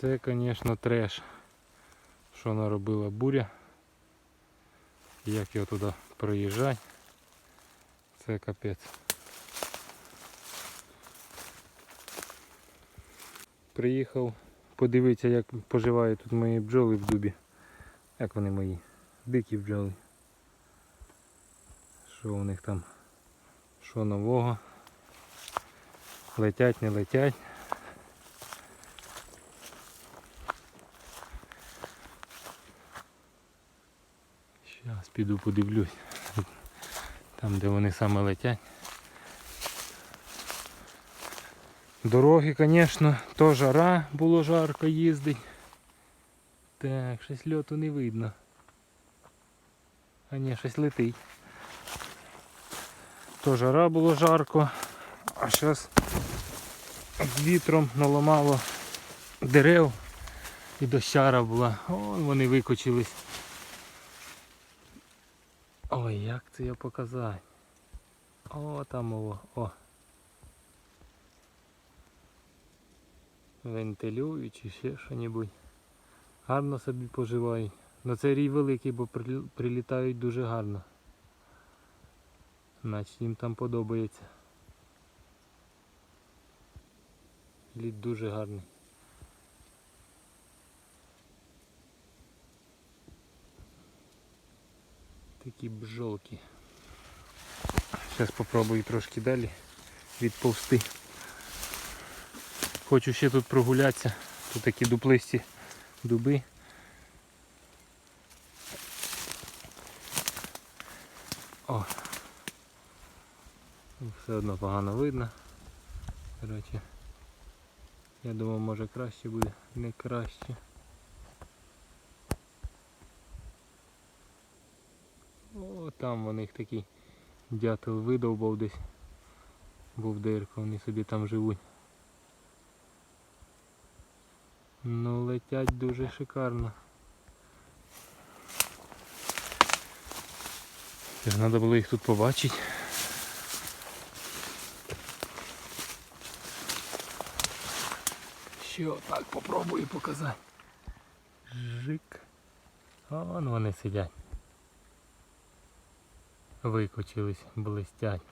Це, звісно, треш. Що наробила буря. Як його туди проїжджати. Це капець. Приїхав подивитися, як поживають тут мої бджоли в дубі. Як вони мої? Дикі бджоли. Що у них там? Що нового? Летять, не летять. Зараз піду подивлюсь. Там, де вони саме летять. Дороги, звісно, то жара, було жарко їздить. Так, щось льоту не видно. А ні, щось летить. То жара було жарко, а зараз вітром наламало дерев і дощара була. Вон вони викочились. Ой, як це я показати? О, там о, о. Вентилюють чи ще що-небудь. Гарно собі поживають. Ну це рій великий, бо прилітають дуже гарно. Значить їм там подобається. Лід дуже гарний. Такі бжолки. Зараз спробую трошки далі відповсти. Хочу ще тут прогулятися. Тут такі дуплисті дуби. О! Ну, Все одно погано видно. Коротше, я думав може краще буде, не краще. О, там у них такий дятел видовбав десь. Був дирка, вони собі там живуть. Ну летять дуже шикарно. Треба було їх тут побачити. Ще отак попробую показати. Жик. Вон вони сидять. Викочились, блистять.